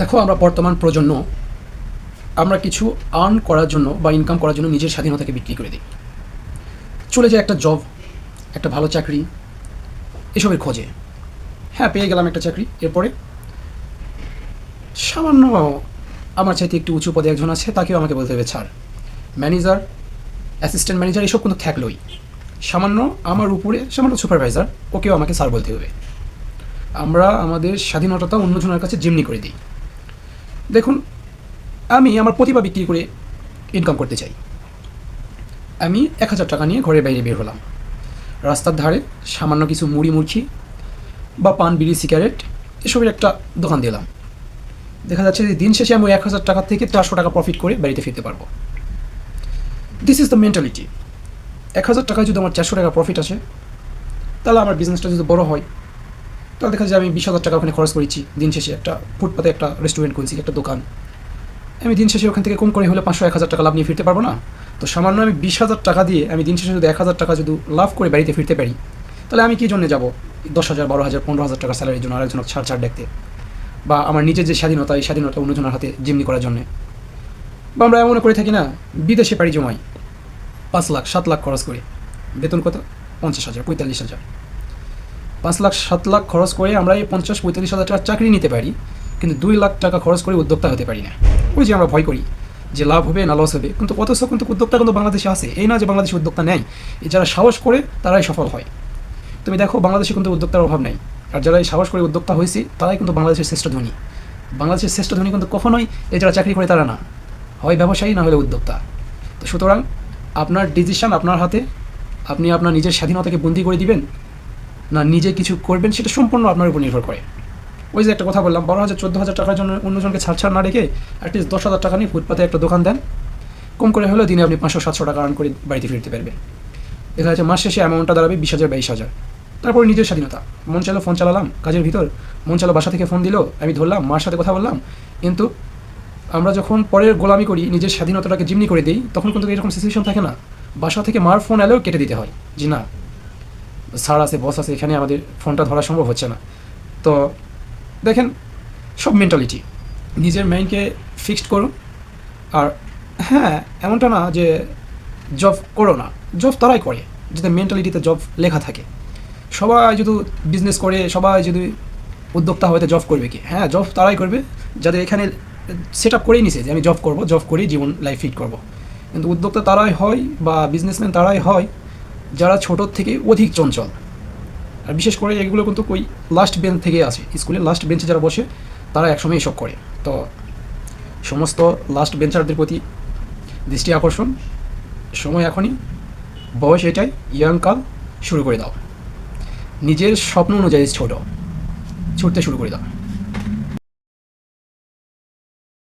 দেখো, আমরা বর্তমান প্রজন্ম, আমরা কিছু আর্ন করার জন্য বা ইনকাম করার জন্য নিজের স্বাধীনতাকে বিক্রি করে দিই। চলে যায় একটা জব একটা ভালো চাকরি, এসবের খোঁজে। হ্যাঁ পেয়ে গেলাম একটা চাকরি, এরপরে সামান্য আমার চাইতে একটু উঁচু পদে একজন আছে, তাকেও আমাকে বলতে হবে ছাড় ম্যানেজার অ্যাসিস্ট্যান্ট ম্যানেজার এসব কিন্তু থাকলোই সামান্য আমার উপরে, সামান্য সুপারভাইজার ওকেও আমাকে স্যার বলতে হবে। আমরা আমাদের স্বাধীনতা অন্যজনের কাছে জিমনি করে দিই। দেখুন, আমি আমার প্রতিভা বিক্রি করে ইনকাম করতে চাই। আমি এক হাজার টাকা নিয়ে ঘরের বাইরে বের হলাম। রাস্তার ধারে সামান্য কিছু মুড়ি মুড়কি বা পান, বিড়ি, সিগারেট এসবের একটা দোকান দিলাম। দেখা যাচ্ছে যে দিন শেষে আমি এক হাজার টাকা থেকে চারশো টাকা প্রফিট করে বাড়িতে ফিরতে পারব। দিস ইজ দ্য মেন্টালিটি এক হাজার টাকায় যদি আমার চারশো টাকা প্রফিট আছে তাহলে আমার বিজনেসটা যদি বড় হয় তাহলে দেখা যায় আমি বিশ হাজার টাকা ওখানে খরচ করেছি দিন শেষে একটা ফুটপাতে একটা রেস্টুরেন্ট খুলছি, একটা দোকান। আমি দিন শেষে ওখান থেকে কম করে হলে পাঁচশো, এক হাজার টাকা লাভ নিয়ে ফিরতে পারব না? তো সামান্য আমি বিশ হাজার টাকা দিয়ে আমি দিন শেষে যদি এক হাজার টাকা যদি লাভ করে বাড়িতে ফিরতে পারি, তাহলে আমি কী জন্য যাব? দশ হাজার, বারো হাজার, পনেরো হাজার টাকা স্যালারির জন্য আরেকজনের ছাড় ছাড় দেখতে বা আমার নিজের যে স্বাধীনতা, এই স্বাধীনতা অন্যজনের হাতে জিমনি করার জন্য। বা আমরা এমন করে থাকি না, বিদেশে পাড়ি জমাই, পাঁচ লাখ, সাত লাখ খরচ করে। বেতন কত? পঞ্চাশ হাজার, পঁয়তাল্লিশ হাজার। পাঁচ লাখ, সাত লাখ খরচ করে আমরা এই পঞ্চাশ, পঁয়তাল্লিশ হাজার টাকার চাকরি নিতে পারি, কিন্তু দুই লাখ টাকা খরচ করে উদ্যোক্তা হতে পারি না। ওই যে আমরা ভয় করি যে লাভ হবে না লস হবে। কিন্তু অথচ কিন্তু উদ্যোক্তা কিন্তু বাংলাদেশে আছে। এই না যে বাংলাদেশে উদ্যোক্তা নেয় এই যারা সাহস করে, তারাই সফল হয়। তুমি দেখো, বাংলাদেশে কিন্তু উদ্যোক্তার অভাব নেই। আর যারা এই সাহস করে উদ্যোক্তা হয়েছে, তারাই কিন্তু বাংলাদেশের শ্রেষ্ঠ ধনী। বাংলাদেশের শ্রেষ্ঠ ধনী কিন্তু কখনোই এই যারা চাকরি করে, তারা না। হয় ব্যবসায়ী, না হলে উদ্যোক্তা। তো সুতরাং আপনার ডিসিশন আপনার হাতে। আপনি আপনার নিজের স্বাধীনতাকে বন্দি করে দিবেন। না নিজে কিছু করবেন, সেটা সম্পূর্ণ আপনার উপর নির্ভর করে। ওই যে একটা কথা বললাম বারো হাজার, চোদ্দ হাজার টাকার জন্য অন্যজনকে ছাড় ছাড় না রেখে অ্যাটলিস্ট দশ হাজার টাকা নিয়ে ফুটপাতে একটা দোকান দেন। কম করে হলেও দিনে আপনি পাঁচশো, সাতশো টাকা আর্ন করে বাড়িতে ফিরতে পারবেন। দেখা যাচ্ছে মাস শেষে অ্যামাউন্টটা দাঁড়াবে বিশ হাজার বাইশ হাজার। তারপরে নিজের স্বাধীনতা। মন চাইলো ফোন চালালাম, কাজের ভিতর। মন চালো বাসা থেকে ফোন দিল, আমি ধরলাম, মার সাথে কথা বললাম। কিন্তু আমরা যখন পরের গোলামি করি, নিজের স্বাধীনতাটাকে জিমনি করে দিই, তখন কিন্তু এরকম সিচুয়েশন থাকে না। বাসা থেকে মার ফোন এলেও কেটে দিতে হয়। যে না। স্যার আছে, বস আছে, এখানে আমাদের ফোনটা ধরা সম্ভব হচ্ছে না। তো দেখেন, সব মেন্টালিটি নিজের মাইন্ডকে ফিক্সড করুন। আর হ্যাঁ এমনটা না যে জব করো না। জব তারাই করে যাদের মেন্টালিটিতে জব লেখা থাকে। সবাই যদি বিজনেস করে, সবাই যদি উদ্যোক্তা হয়তো জব করবে কি? হ্যাঁ জব তারাই করবে, যাদের এখানে সেট আপ করেই নিছে যে আমি জব করব জব করেই জীবন লাইফ ফিট করব। কিন্তু উদ্যোক্তা তারাই হয় বা বিজনেসম্যান তারাই হয় যারা ছোটোর থেকে অধিক চঞ্চল। আর বিশেষ করে এগুলো কিন্তু ওই লাস্ট বেঞ্চ থেকে আছে। স্কুলে লাস্ট বেঞ্চে যারা বসে, তারা একসময় এসব করে। তো সমস্ত লাস্ট বেঞ্চারদের প্রতি দৃষ্টি আকর্ষণ। সময় এখনই। বয়স এটাই। ইয়াং কাল শুরু করে দাও। নিজের স্বপ্ন অনুযায়ী ছোট। ছুটতে শুরু করে দাও।